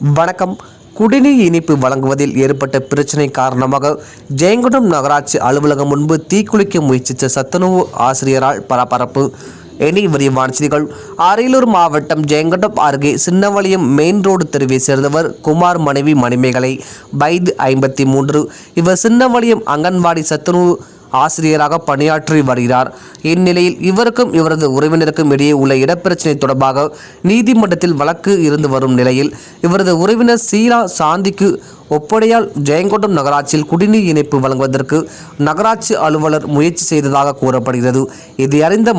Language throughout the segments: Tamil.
வணக்கம். குடிநீர் இனிப்பு வழங்குவதில் ஏற்பட்ட பிரச்சினை காரணமாக ஜெயங்கொண்டம் நகராட்சி அலுவலகம் முன்பு தீக்குளிக்க முயற்சித்த சத்துணவு ஆசிரியரால் பரபரப்பு. இனி விரிவான செய்திகள். அரியலூர் மாவட்டம் ஜெயங்கொண்டம் அருகே சின்னவளியம் மெயின் ரோடு தெருவை சேர்ந்தவர் குமார் மனைவி மணிமேகலை. வயது ஐம்பத்தி மூன்று. இவர் சின்னவளியம் அங்கன்வாடி சத்துணவு ஆசிரியராக பணியாற்றி வருகிறார். இந்நிலையில் இவருக்கும் இவரது உறவினருக்கும் இடையே உள்ள இடப்பிரச்சனை தொடர்பாக நீதிமன்றத்தில் வழக்கு இருந்து வரும் நிலையில் இவரது உறவினர் சீலா சாந்திக்கு ஒப்படையால் ஜெயங்கொண்டம் நகராட்சியில் குடிநீர் இணைப்பு வழங்குவதற்கு நகராட்சி அலுவலர் முயற்சி செய்ததாக கூறப்படுகிறது. இதை அறிந்த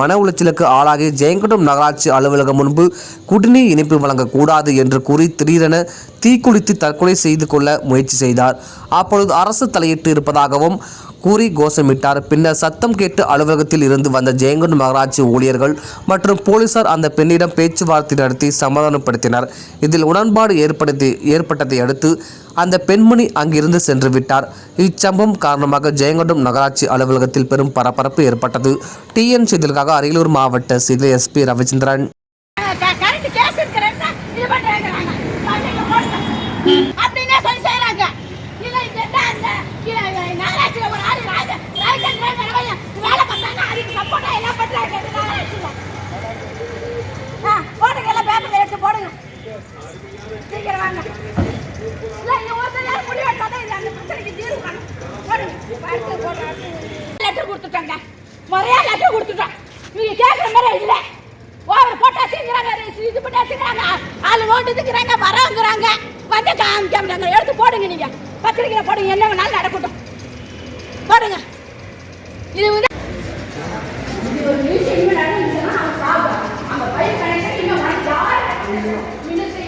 மன உளைச்சலுக்கு ஆளாகி ஜெயங்கொண்டம் நகராட்சி அலுவலகம் முன்பு குடிநீர் இணைப்பு வழங்கக்கூடாது என்று கூறி திடீரென தீக்குளித்து தற்கொலை செய்து கொள்ள முயற்சி செய்தார். அப்பொழுது அரசு தலையிட்டு இருப்பதாகவும் கூறி கோஷமிட்டார். பின்னர் சத்தம் கேட்டு அலுவலகத்தில் இருந்து வந்த ஜெயங்கொண்ட நகராட்சி ஊழியர்கள் மற்றும் போலீசார் அந்த பெண்ணிடம் பேச்சுவார்த்தை நடத்தி சமாதானப்படுத்தினர். இதில் உடன்பாடு ஏற்படுத்தி ஏற்பட்டதை அடுத்து அந்த பெண்மணி அங்கிருந்து சென்று விட்டார். இச்சம்பவம் காரணமாக ஜெயங்கொண்டம் நகராட்சி அலுவலகத்தில் பெரும் பரபரப்பு ஏற்பட்டது. டிஎன் செய்திகளுக்காக அரியலூர் மாவட்ட செய்தி எஸ்பி ரவிச்சந்திரன் க- கரண்ட் கேஸ் இருக்கிறேன்னா இது பண்றாங்க அப்படின்னே சொல்லி செய்யறாங்க இல்ல இது என்ன அந்த இல்ல, நகராட்சியில ஒரு ஆளு ராஜ ராஜேந்திரன் நிலவையன் வேலை பார்த்தாங்க அதுக்கு சப்போர்ட்டா எல்லாம் பண்றாங்க இந்த நகராட்சியில ஆ, போடுங்க எல்லாம் பேப்பர்ல எடுத்து போடுங்க சீக்கிரம் வாங்க இல்ல இது ஒருத்தர் யாரும் முடிவு எடுத்தாதான் இது அந்த பிரச்சனைக்கு தீர்வு காணும் போடுங்க அடுத்து போடுங்க லெட்டர் கொடுத்துட்டாங்க. முறையா லெட்டர் கொடுத்துட்டோம் நீங்க கேட்குற மாதிரி இல்லை. ஓவர் போட்டா வச்சுக்கிறாங்க இது பண்ணி வச்சுக்கிறாங்க ஆள் நோண்டுதுங்கிறாங்க வரவங்கிறாங்க வந்து காமிக்காங்க எடுத்து போடுங்க நீங்க. பத்திரிக்கையில் போடுங்க என்ன வேணாலும் நடக்கட்டும். போடுங்க. இது வந்து இது ஒரு விஷயம் இனிமே நடந்துச்சுன்னா அவன் சாப்பிடுவான். அந்த பயிர் கணக்கு இன்னும் யாரும் யார்